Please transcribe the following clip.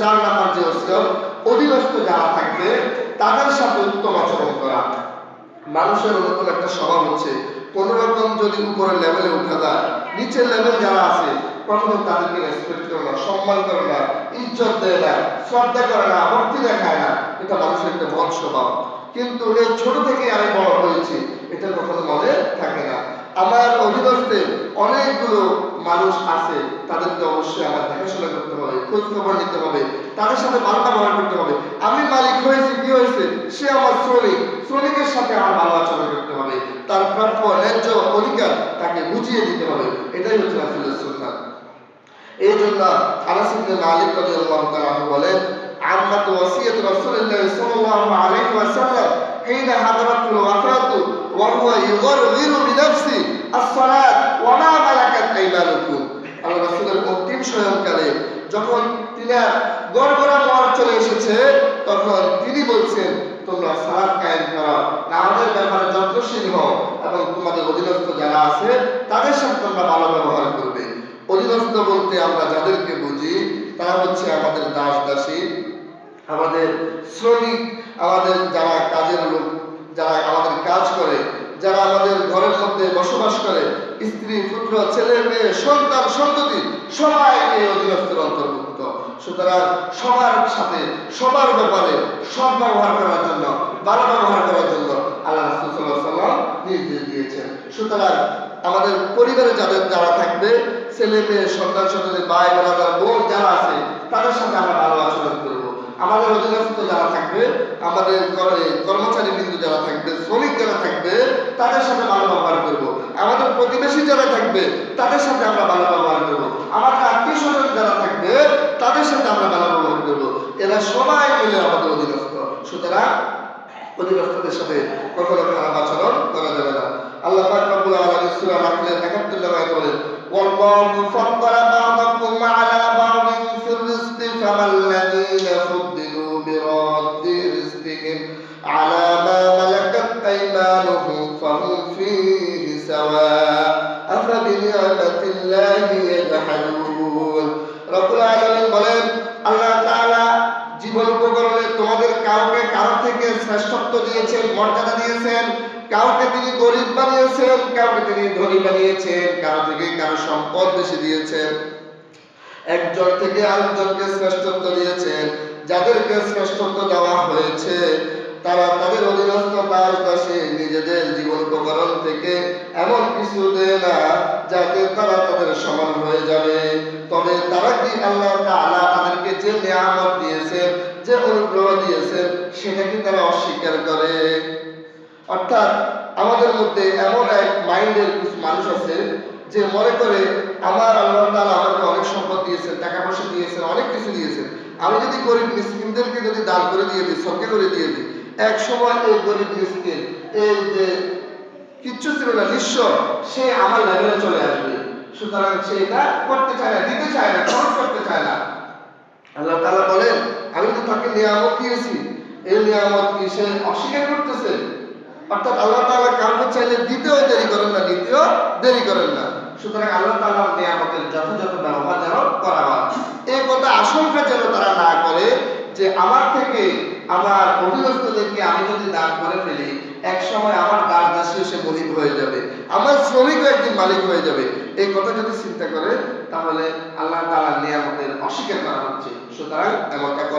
চার নাম্বার যে ওসিয়ত অধীনস্থ যারা থাকবে, তাদের সাথে উত্তম আচরণ করা। মানুষের নতুন একটা স্বভাব হচ্ছে, কোন রকম যদি উপরের লেভেলে উঠা যায়, নিচের লেভেল যারা আছে কখনো তাদেরকে রেসপেক্ট করে না, সম্মান করে না, ইজ্জত দেয় না, শ্রদ্ধা করে না ভক্তি দেখায় না, এটা মানুষের একটা বদ স্বভাব। কিন্তু এই ছোট থেকে আমি বড় হয়েছি, এটা কখনো মনে থাকে না। আমার অধীনস্থে অনেকগুলো মানুষ আছে তাদেরকে অবশ্যই আমার দেখাশোনা করতে হবে খোঁজ খবর নিতে হবে তাদের সাথে ভালো ব্যবহার করতে হবে আমি মালিক হয়েছি কি হয়েছে সে আমার শ্রমিক শ্রমিকের সাথে আমার ভালো আচরণ করতে হবে তার প্রাপ্য ন্যায্য অধিকার তাকে বুঝিয়ে দিতে হবে এটাই হচ্ছে রাসূলের সুন্নাত এই জন্য আনাস ইবনে মালিক রাদিয়াল্লাহু তাআলা আনহু বলেন আম্মাত ওয়াসিয়াত রাসূলুল্লাহ সাল্লাল্লাহু আলাইহি ওয়াসাল্লাম حين حضرته الوفاة وهو يغرغر بنفسه الصلاة শয়নকালে যখন তিনার গড়গড়া মর চলে এসেছে, তখন তিনি বলছেন, তোমরা সালাত কায়েম করো। নামাজের ব্যাপারে যত্নশীল হও এবং তোমাদের অধীনস্থ যারা আছে, তাদের সাথে তোমরা ভালো ব্যবহার করবে। অধীনস্থ বলতে আমরা যাদেরকে বুঝি, তারা হচ্ছে আমাদের দাস দাসী, আমাদের শ্রমিক, আমাদের যারা কাজের লোক, যারা আমাদের কাজ করে, যারা আমাদের ঘরের মধ্যে করে স্ত্রী, পুত্র, ছেলে, মেয়ে, সন্তান, সন্ততি সবাই এই অধীনস্থের অন্তর্ভুক্ত। সুতরাং সবার সাথে, সবার ব্যাপারে সৎ ব্যবহার করার জন্য, ভালো ব্যবহার করার জন্য আল্লাহ রাসূল সাল্লাল্লাহু আলাইহি ওয়াসাল্লাম নির্দেশ দিয়েছেন। সুতরাং আমাদের পরিবারে যাদের যারা থাকবে, ছেলে, মেয়ে, সন্তান, সন্ততি, ভাই বোনাদার বোন যারা আছে, তাদের সাথে আমরা ভালো আচরণ করব। আমাদের অধীনস্থ যারা থাকবে, আমাদের কর্মচারী বিন্দু যারা থাকবে, শ্রমিক যারা থাকবে, তাদের সাথে ভালো ব্যবহার করব। থাকবে, তাদের সাথে আমরা ভালো ব্যবহার করব। আমাদের আত্মীয় স্বজন যারা থাকবে, তাদের সাথে আমরা ভালো ব্যবহার করব। এরা সবাই মিলে আমাদের অধীনস্থ। সুতরাং অধীনস্থদের সাথে কখনো খারাপ আচরণ করা যাবে না। আল্লাহ পাক রব্বুল আলামিন সূরা নাহলের 71 নম্বর আয়াতে বলেন, ওয়াল্লাহু ফাদ্দালা বা'দাকুম আলা বা'দিন ফির রিজকি ফামাল্লাযীনা ফুদ্দিলু বিরাদ্দি রিজকিহিম আলা মা মালাকাত আইমানুহুম, ফাহুম ফীহি সাওয়া আফা বিনি'মাতিল্লাহি ইয়াজহাদুন রব্বুল আলামিন বলেন, আল্লাহ তাআলা জীবন উপকরণে তোমাদের কাউকে কারও থেকে শ্রেষ্ঠত্ব দিয়েছেন, মর্যাদা দিয়েছেন, কাউকে তিনি গরিব বানিয়েছেন, কাউকে তিনি ধনী বানিয়েছেন, কারও থেকে কারও সম্পদ বেশি দিয়েছেন। একজন থেকে আরেকজনকে শ্রেষ্ঠত্ব দিয়েছেন, যাদেরকে শ্রেষ্ঠত্ব দেওয়া হয়েছে তারা তাদের অধীনস্থ দাস দাসী নিজেদের জীবন উপকরণ থেকে এমন কিছু দেয় না যাতে তারা তাদের সমান হয়ে যাবে। তবে তারা কি আল্লাহ তাআলা তাদেরকে যে নিয়ামত দিয়েছেন, যে অনুগ্রহ দিয়েছেন, সেটা কি তারা অস্বীকার করে? অর্থাৎ আমাদের মধ্যে এমন এক মাইন্ডের কিছু মানুষ আছে যে মনে করে, আমার আল্লাহ তাআলা আমাকে অনেক সম্পদ দিয়েছেন টাকা পয়সা দিয়েছেন, অনেক কিছু দিয়েছেন। আমি যদি গরিব মিসকিনদেরকে যদি দান করে দিয়ে দিই সবকে করে দিয়ে দিই এক সময় এই গরিব মিসকিন এই যে কিচ্ছু ছিল না, নিঃস্ব, সে আমার লেভেলে চলে আসবে। সুতরাং সে এটা করতে চায় না, দিতে চায় না, খরচ করতে চায় না। আল্লাহ তাআলা বলেন, আমি তো তাকে নিয়ামত দিয়েছি। এই নিয়ামত কি সে অস্বীকার করতেছে? অর্থাৎ আল্লাহ তাআলা কাউকে চাইলে দিতেও দেরি করেন না নিতেও দেরি করেন না। সুতরাং আল্লাহ তাআলার নিয়ামতের যথাযথ ব্যবহার যেন করা হয়। এই কথা আশঙ্কা যেন তারা না করে যে আমার থেকে আমার অধীনস্থদেরকে আমি যদি দান করে ফেলি, এক সময় আমার দাস দাসী সে গরিব হয়ে যাবে, আমার শ্রমিক একদিন মালিক হয়ে যাবে। এই কথা যদি চিন্তা করে, তাহলে আল্লাহ তাআলার নিয়ামতের অস্বীকার করা হচ্ছে। সুতরাং এমনটা করা